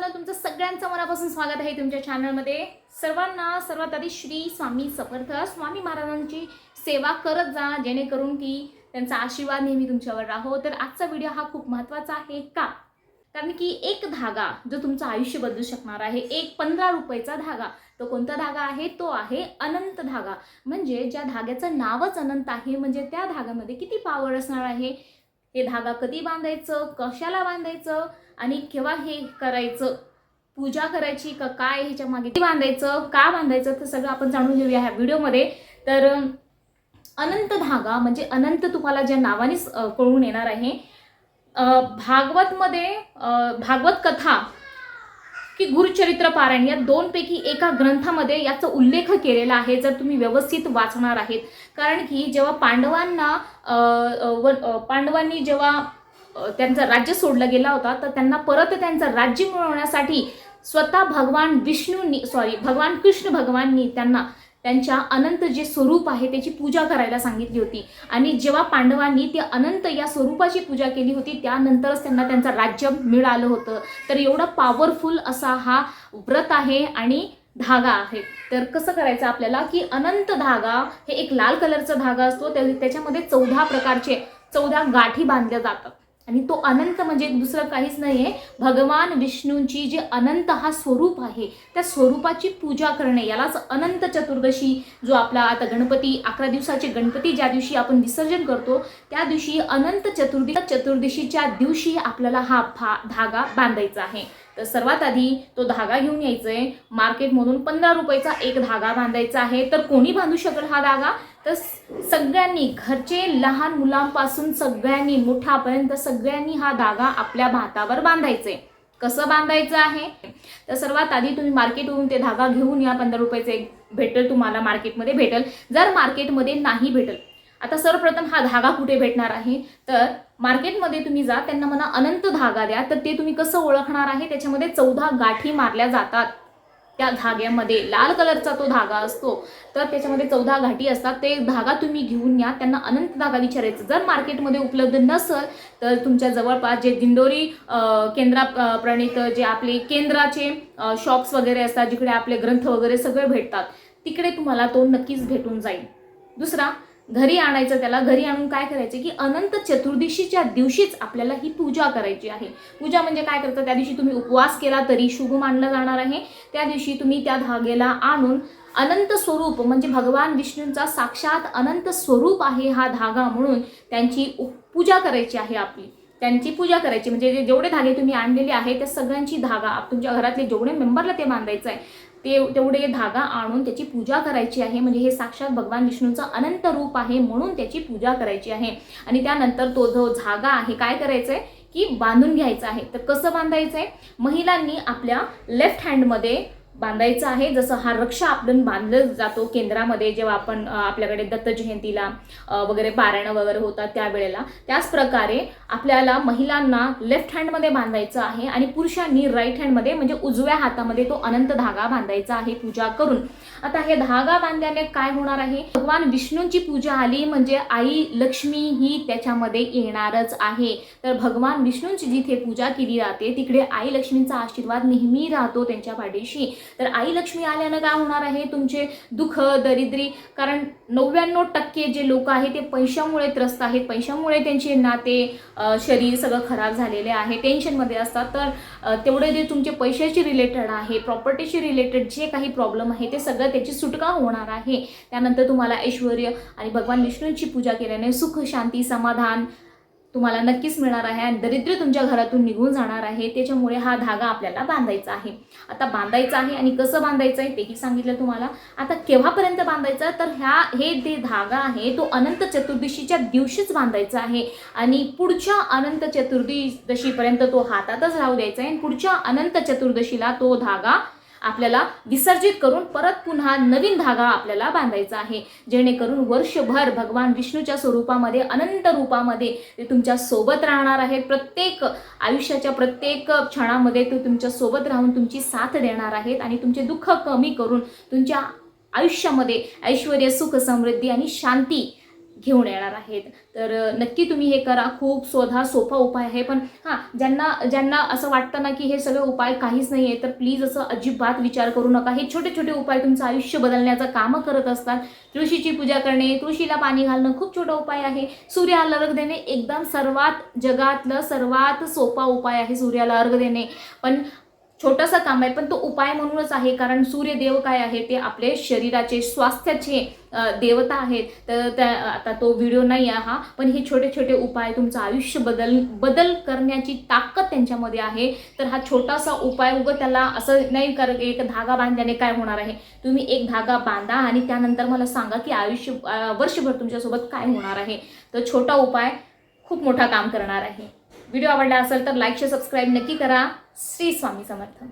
मित्रांनो तुमचं सगळ्यांचं मनापासून स्वागत आहे तुमच्या चॅनलमध्ये सर्वांना सर्वात आधी श्री स्वामी समर्थ. स्वामी महाराजांची सेवा करत जा जेणेकरून की त्यांचा आशीर्वाद नेहमी तुमच्यावर राहो. तर आजचा व्हिडिओ हा खूप महत्त्वाचा आहे का? कारण की एक धागा जो तुमचं आयुष्य बदलू शकणार आहे एक पंधरा रुपयाचा धागा. तो कोणता धागा आहे? तो आहे अनंत धागा. म्हणजे ज्या धाग्याचं नावच अनंत आहे म्हणजे त्या धाग्यामध्ये किती पावर असणार आहे? हे धागा कधी बांधायचं कशाला बांधायचं आणि केव्हा हे करायचं? पूजा करायची का काय ह्याच्या मागे किती बांधायचं का बांधायचं तर सगळं आपण जाणून घेऊया ह्या व्हिडिओमध्ये. तर अनंत धागा म्हणजे अनंत तुम्हाला ज्या नावाने कळून येणार आहे. भागवतमध्ये भागवत कथा की गुरुचरित्र पारायण या दोनपैकी एका ग्रंथामध्ये याचा उल्लेख केलेला आहे जर तुम्ही व्यवस्थित वाचणार आहेत. कारण की जेव्हा पांडवांना व- पांडवांनी जेव्हा त्यांचं राज्य सोडलं गेला होता तर त्यांना परत त्यांचं राज्य मिळवण्यासाठी स्वतः भगवान विष्णूंनी सॉरी भगवान कृष्ण भगवाननी त्यांना त्यांच्या अनंत जे स्वरूप आहे त्याची पूजा करायला सांगितली होती. आणि जेव्हा पांडवांनी ते अनंत या स्वरूपाची पूजा केली होती त्यानंतरच त्यांना त्यांचं राज्य मिळालं होतं. तर एवढं पॉवरफुल असा हा व्रत आहे आणि धागा आहे. तर कसं करायचं आपल्याला की अनंत धागा हे एक लाल कलरचा धागा असतो त्या त्याच्यामध्ये चौदा प्रकारचे चौदा गाठी बांधल्या जातात. आणि तो अनंत म्हणजे दुसरं काहीच नाही आहे भगवान विष्णूंची जे अनंत हा स्वरूप आहे त्या स्वरूपाची पूजा करणे यालाच अनंत चतुर्दशी जो आपला आता गणपती अकरा दिवसाचे गणपती ज्या दिवशी आपण विसर्जन करतो त्या दिवशी अनंत चतुर्दी चतुर्दशीच्या दिवशी आपल्याला हा भा धागा बांधायचा आहे. तर सर्वात आधी तो धागा घेऊन यायचा आहे मार्केटमधून पंधरा रुपयाचा एक धागा बांधायचा आहे. तर कोणी बांधू शकेल हा धागा? तर सगळ्यांनी घरचे लहान मुलांपासून सगळ्यांनी मोठ्यापर्यंत सगळ्यांनी हा धागा आपल्या भातावर बांधायचे कसं बांधायचं आहे? तर सर्वात आधी तुम्ही मार्केटवरून ते धागा घेऊन या. पंधरा रुपयाचे एक भेटेल तुम्हाला मार्केटमध्ये भेटेल. जर मार्केटमध्ये नाही भेटेल आता सर्वप्रथम हा धागा कुठे भेटणार आहे? तर मार्केटमध्ये तुम्ही जा त्यांना म्हणा अनंत धागा द्या तर ते तुम्ही कसं ओळखणार आहे? त्याच्यामध्ये चौदा गाठी मारल्या जातात. त्या धाग्यामध्ये लाल कलरचा तो धागा असतो. तर त्याच्यामध्ये चौदा घाटी असतात. ते धागा तुम्ही घेऊन या. त्यांना अनंत धागा विचारायचं. जर मार्केटमध्ये उपलब्ध नसेल तर तुमच्या जवळपास जे दिंडोरी केंद्रा प्रणित जे आपले केंद्राचे शॉप्स वगैरे असतात जिकडे आपले ग्रंथ वगैरे सगळे भेटतात तिकडे तुम्हाला तो नक्कीच भेटून जाईल. दुसरा घरी आणायचं त्याला घरी आणून काय करायचं की अनंत चतुर्दशीच्या दिवशीच आपल्याला ही पूजा करायची आहे. पूजा म्हणजे काय करतं त्या दिवशी तुम्ही उपवास केला तरी शुभ मानलं जाणार आहे. त्या दिवशी तुम्ही त्या धागेला आणून अनंत स्वरूप म्हणजे भगवान विष्णूंचा साक्षात अनंत स्वरूप आहे हा धागा म्हणून त्यांची उप- पूजा करायची आहे आपली. त्यांची पूजा करायची. म्हणजे जेवढे धागे तुम्ही आणलेले आहे त्या सगळ्यांची धागा तुमच्या घरातले जेवढे मेंबरला ते बांधायचं आहे ते तेवढे धागा आणून त्याची पूजा करायची आहे. म्हणजे हे साक्षात भगवान विष्णूंचं अनंत रूप आहे म्हणून त्याची पूजा करायची आहे. आणि त्यानंतर तो जो धागा आहे काय करायचं आहे की बांधून घ्यायचं आहे. तर कसं बांधायचं आहे महिलांनी आपल्या लेफ्ट हँडमध्ये बांधायचं आहे. जसं हा रक्षा आपण बांधलं जातो केंद्रामध्ये जेव्हा आपण आपल्याकडे दत्त जयंतीला वगैरे पारायण वगैरे होतात त्यावेळेला. त्याच प्रकारे आपल्याला महिलांना लेफ्ट हँडमध्ये बांधायचं आहे आणि पुरुषांनी राईट हँडमध्ये म्हणजे उजव्या हातामध्ये तो अनंत धागा बांधायचा आहे पूजा करून. आता हे धागा बांधल्याने काय होणार आहे? भगवान विष्णूंची पूजा आली म्हणजे आई लक्ष्मी ही त्याच्यामध्ये येणारच आहे. तर भगवान विष्णूंची जिथे पूजा केली जाते तिकडे आई लक्ष्मींचा आशीर्वाद नेहमी राहतो त्यांच्या पाठीशी. तर आई लक्ष्मी आल्यानं काय होणार आहे? तुमचे दुःख दरिद्री कारण नव्याण्णव टक्के जे लोक आहेत ते पैशामुळे त्रस्त आहेत. पैशामुळे त्यांचे नाते शरीर सगळं खराब झालेले आहे. टेन्शनमध्ये असतात. तर तेवढे जे तुमचे पैशाशी रिलेटेड आहे प्रॉपर्टीशी रिलेटेड जे काही प्रॉब्लेम आहे ते सगळं त्याची सुटका होणार आहे. त्यानंतर तुम्हाला ऐश्वर आणि भगवान विष्णूंची पूजा केल्याने सुख शांती समाधान तुम्हाला नक्कीच मिळणार आहे आणि दरिद्र तुमच्या घरातून निघून जाणार आहे. त्याच्यामुळे हा धागा आपल्याला बांधायचा आहे. आता बांधायचा आहे आणि कसं बांधायचं आहे तेही सांगितलं तुम्हाला. आता केव्हापर्यंत बांधायचं? तर ह्या हे जे धागा आहे तो अनंत चतुर्दशीच्या दिवशीच बांधायचा आहे. आणि पुढच्या अनंत चतुर्दशीपर्यंत तो हातातच राहू द्यायचा आहे आणि पुढच्या अनंत चतुर्दशीला तो धागा आपल्याला विसर्जित करून परत पुन्हा नवीन धागा आपल्याला बांधायचा आहे. जेणेकरून वर्षभर भगवान विष्णूच्या स्वरूपामध्ये अनंत रूपामध्ये ते तुमच्यासोबत राहणार आहेत. प्रत्येक आयुष्याच्या प्रत्येक क्षणामध्ये ते तुमच्यासोबत राहून तुमची साथ देणार आहेत आणि तुमचे दुःख कमी करून तुमच्या आयुष्यामध्ये ऐश्वर सुख समृद्धी आणि शांती घेऊन येणार आहेत. तर नक्की तुम्ही हे करा. खूप स्वतः सोपा उपाय आहे. पण हां ज्यांना ज्यांना असं वाटतं ना की हे सगळे उपाय काहीच नाही आहे तर प्लीज असं अजिबात विचार करू नका. हे छोटे छोटे उपाय तुमचं आयुष्य बदलण्याचं कामं करत असतात. तुळशीची पूजा करणे तुळशीला पाणी घालणं खूप छोटा उपाय आहे. सूर्याला अर्घ देणे एकदम सर्वात जगातलं सर्वात सोपा उपाय आहे सूर्याला अर्घ देणे. पण छोटासा काम आहे पण तो उपाय म्हणूनच आहे कारण सूर्यदेव काय आहे ते आपले शरीराचे स्वास्थ्याचे देवता आहेत. तर त्या आता तो व्हिडिओ नाही आहे हा पण हे छोटे छोटे उपाय तुमचं आयुष्य बदल बदल करण्याची ताकद त्यांच्यामध्ये आहे. तर हा छोटासा उपाय उगं त्याला असं नाही कर एक धागा बांधल्याने काय होणार आहे? तुम्ही एक धागा बांधा आणि त्यानंतर मला सांगा की आयुष्य वर्षभर तुमच्यासोबत काय होणार आहे? तर छोटा उपाय खूप मोठा काम करणार आहे. व्हिडिओ आवडला असेल तर लाईक शेअर सबस्क्राईब नक्की करा. श्री स्वामी समर्थ.